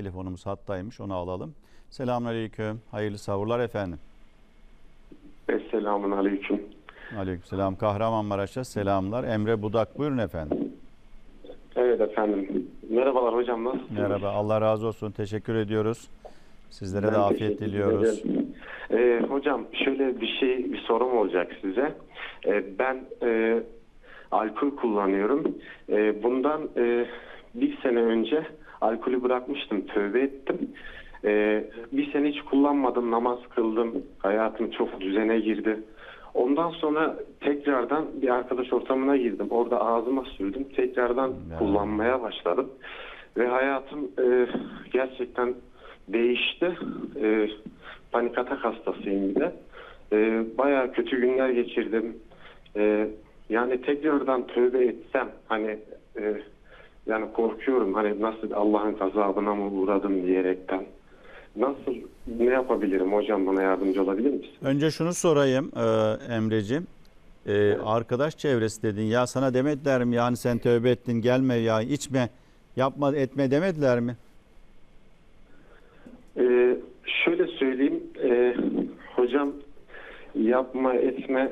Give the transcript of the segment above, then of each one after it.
Telefonumuz hattaymış onu alalım. Selamünaleyküm. Hayırlı savurlar efendim. Esselamun Aleyküm. Aleykümselam. Kahramanmaraş'a selamlar. Emre Budak buyurun efendim. Evet efendim. Merhabalar hocam nasılsınız? Merhaba. Allah razı olsun. Teşekkür ediyoruz. Sizlere Ben de afiyet diliyoruz. ederim. Ee, hocam şöyle bir şey, bir sorum olacak size. Ee, ben e, alkol kullanıyorum. Ee, bundan e, bir sene önce alkolü bırakmıştım, tövbe ettim. Ee, bir sene hiç kullanmadım, namaz kıldım. Hayatım çok düzene girdi. Ondan sonra tekrardan bir arkadaş ortamına girdim. Orada ağzıma sürdüm. Tekrardan Ya. kullanmaya başladım. Ve hayatım e, gerçekten değişti. E, panik atak hastasıyım bir de. E, bayağı kötü günler geçirdim. E, yani tekrardan tövbe etsem hani e, yani korkuyorum hani nasıl Allah'ın gazabına mı uğradım diyerekten. Nasıl ne yapabilirim hocam bana yardımcı olabilir misin? Önce şunu sorayım e, Emre'ciğim. E, arkadaş çevresi dedin ya sana demediler mi yani sen tövbe ettin gelme ya içme yapma etme demediler mi? Ee, şöyle söyleyeyim, e, hocam yapma etme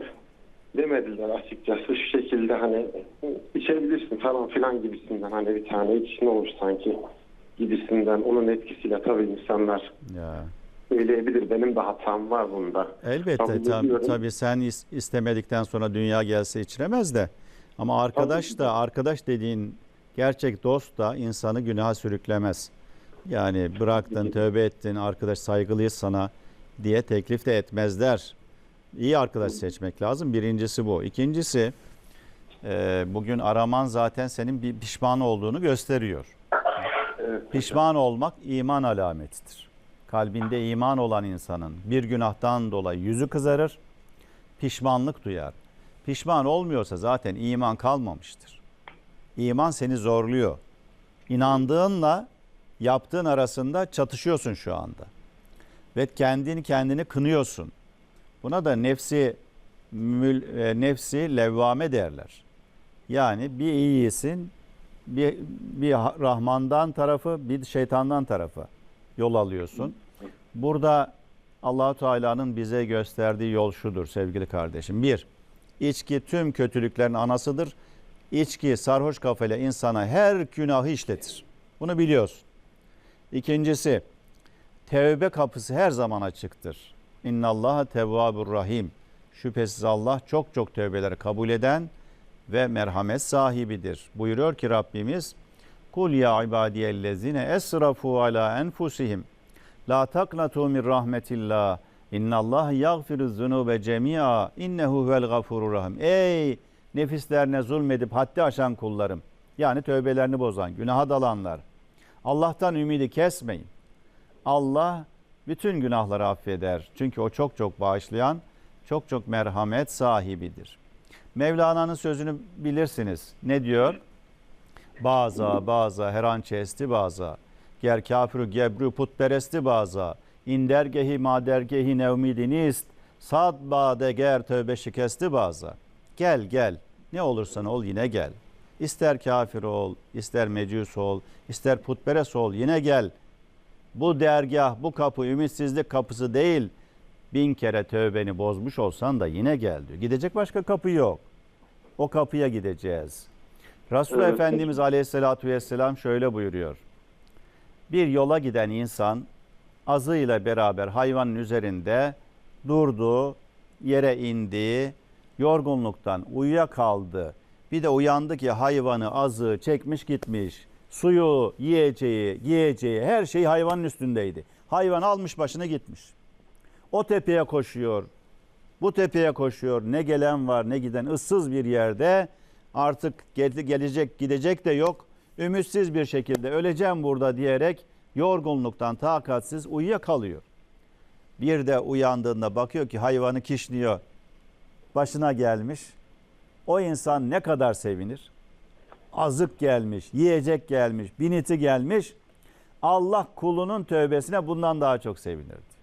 demediler açıkçası şu şekilde hani içebilirsin falan filan gibisinden hani bir tane iç ne olur sanki gibisinden onun etkisiyle tabii insanlar Ya söyleyebilir benim de hatam var bunda. elbette tabii, ediyorum. tabii sen is- istemedikten sonra dünya gelse içiremez de ama arkadaş da arkadaş dediğin gerçek dost da insanı günaha sürüklemez. Yani bıraktın, tövbe ettin, arkadaş saygılıyız sana diye teklif de etmezler. İyi arkadaş seçmek lazım. Birincisi bu. İkincisi e, bugün araman zaten senin bir pişman olduğunu gösteriyor. Evet. Pişman olmak iman alametidir. Kalbinde iman olan insanın bir günahtan dolayı yüzü kızarır, pişmanlık duyar. Pişman olmuyorsa zaten iman kalmamıştır. İman seni zorluyor. İnandığınla yaptığın arasında çatışıyorsun şu anda. Ve kendini kendini kınıyorsun. Buna da nefsi mül, e, nefsi levvame derler. Yani bir iyisin, bir, bir Rahman'dan tarafı, bir şeytandan tarafı yol alıyorsun. Burada Allahu Teala'nın bize gösterdiği yol şudur sevgili kardeşim. Bir, içki tüm kötülüklerin anasıdır. İçki sarhoş kafayla insana her günahı işletir. Bunu biliyorsun. İkincisi, tevbe kapısı her zaman açıktır. İnnallaha tevvabur rahim. Şüphesiz Allah çok çok tövbeleri kabul eden ve merhamet sahibidir. Buyuruyor ki Rabbimiz Kul ya ibadiyellezine esrafu ala enfusihim la taknatu min rahmetillah innallah yaghfiru zunube cemia innehu huvel gafurur rahim. Ey nefislerine zulmedip haddi aşan kullarım. Yani tövbelerini bozan, günaha dalanlar. Allah'tan ümidi kesmeyin. Allah bütün günahları affeder. Çünkü o çok çok bağışlayan, çok çok merhamet sahibidir. Mevlana'nın sözünü bilirsiniz. Ne diyor? Baza baza her an çesti baza. Ger kafiru gebru putperesti baza. İndergehi madergehi nevmidinist. Sad bade ger tövbe şikesti baza. Gel gel. Ne olursan ol yine gel. İster kafir ol, ister mecus ol, ister putperest ol yine gel. Bu dergah, bu kapı ümitsizlik kapısı değil. Bin kere tövbeni bozmuş olsan da yine gel diyor. Gidecek başka kapı yok. O kapıya gideceğiz. Resul Evet. Efendimiz Aleyhisselatü Vesselam şöyle buyuruyor. Bir yola giden insan azıyla beraber hayvanın üzerinde durdu, yere indi, yorgunluktan uyuyakaldı. Bir de uyandı ki hayvanı azı çekmiş gitmiş. Suyu, yiyeceği, giyeceği her şey hayvanın üstündeydi. Hayvan almış başını gitmiş. O tepeye koşuyor, bu tepeye koşuyor. Ne gelen var ne giden ıssız bir yerde artık gel- gelecek gidecek de yok. Ümitsiz bir şekilde öleceğim burada diyerek yorgunluktan takatsiz uyuyakalıyor. Bir de uyandığında bakıyor ki hayvanı kişniyor. Başına gelmiş. O insan ne kadar sevinir? Azık gelmiş, yiyecek gelmiş, biniti gelmiş. Allah kulunun tövbesine bundan daha çok sevinirdi.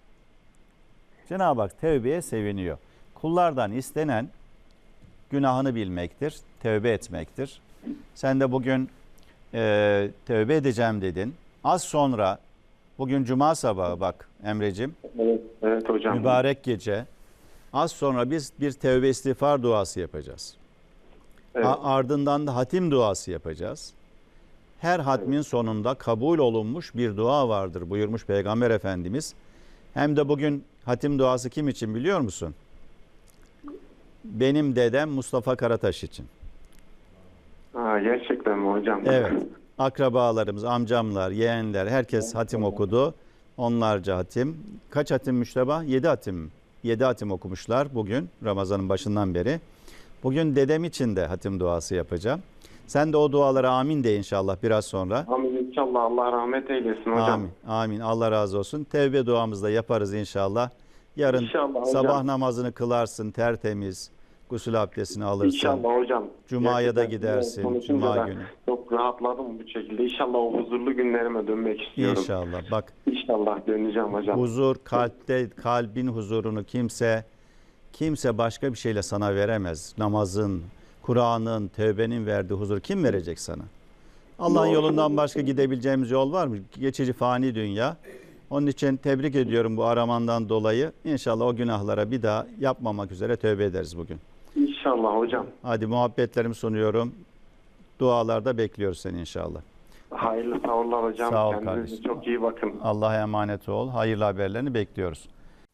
Cenab-ı Hak tevbeye seviniyor. Kullardan istenen günahını bilmektir, tövbe etmektir. Sen de bugün e, tövbe edeceğim dedin. Az sonra Bugün cuma sabahı bak Emrecim. Evet, evet hocam. Mübarek gece. Az sonra biz bir tevbe istiğfar duası yapacağız. Evet. Ardından da hatim duası yapacağız. Her hatmin sonunda kabul olunmuş bir dua vardır buyurmuş Peygamber Efendimiz. Hem de bugün hatim duası kim için biliyor musun? Benim dedem Mustafa Karataş için. Ha, gerçekten mi hocam? Evet. Akrabalarımız, amcamlar, yeğenler herkes hatim okudu. Onlarca hatim. Kaç hatim Müşteba? Yedi hatim. Yedi hatim okumuşlar bugün Ramazan'ın başından beri. Bugün dedem için de hatim duası yapacağım. Sen de o dualara amin de inşallah biraz sonra. Amin inşallah Allah rahmet eylesin hocam. Amin. Amin. Allah razı olsun. Tevbe duamızı da yaparız inşallah. Yarın İnşallah hocam. sabah namazını kılarsın tertemiz. Gusül abdestini alırsın. İnşallah hocam. Cuma'ya da gidersin, Cuma da günü. Çok rahatladım bu şekilde. İnşallah o huzurlu günlerime dönmek istiyorum. İnşallah. Bak İnşallah döneceğim hocam. huzur kalpte kalbin huzurunu kimse kimse başka bir şeyle sana veremez. Namazın, Kur'an'ın, tövbenin verdiği huzur kim verecek sana? Allah'ın yolundan başka gidebileceğimiz yol var mı? Geçici fani dünya. Onun için tebrik ediyorum bu aramandan dolayı. İnşallah o günahlara bir daha yapmamak üzere tövbe ederiz bugün. İnşallah hocam. Hadi muhabbetlerimi sunuyorum. Dualarda bekliyoruz seni inşallah. Hayırlı sağollar hocam. Sağ ol Kendinize kardeşim. çok iyi bakın. Allah'a emanet ol. Hayırlı haberlerini bekliyoruz.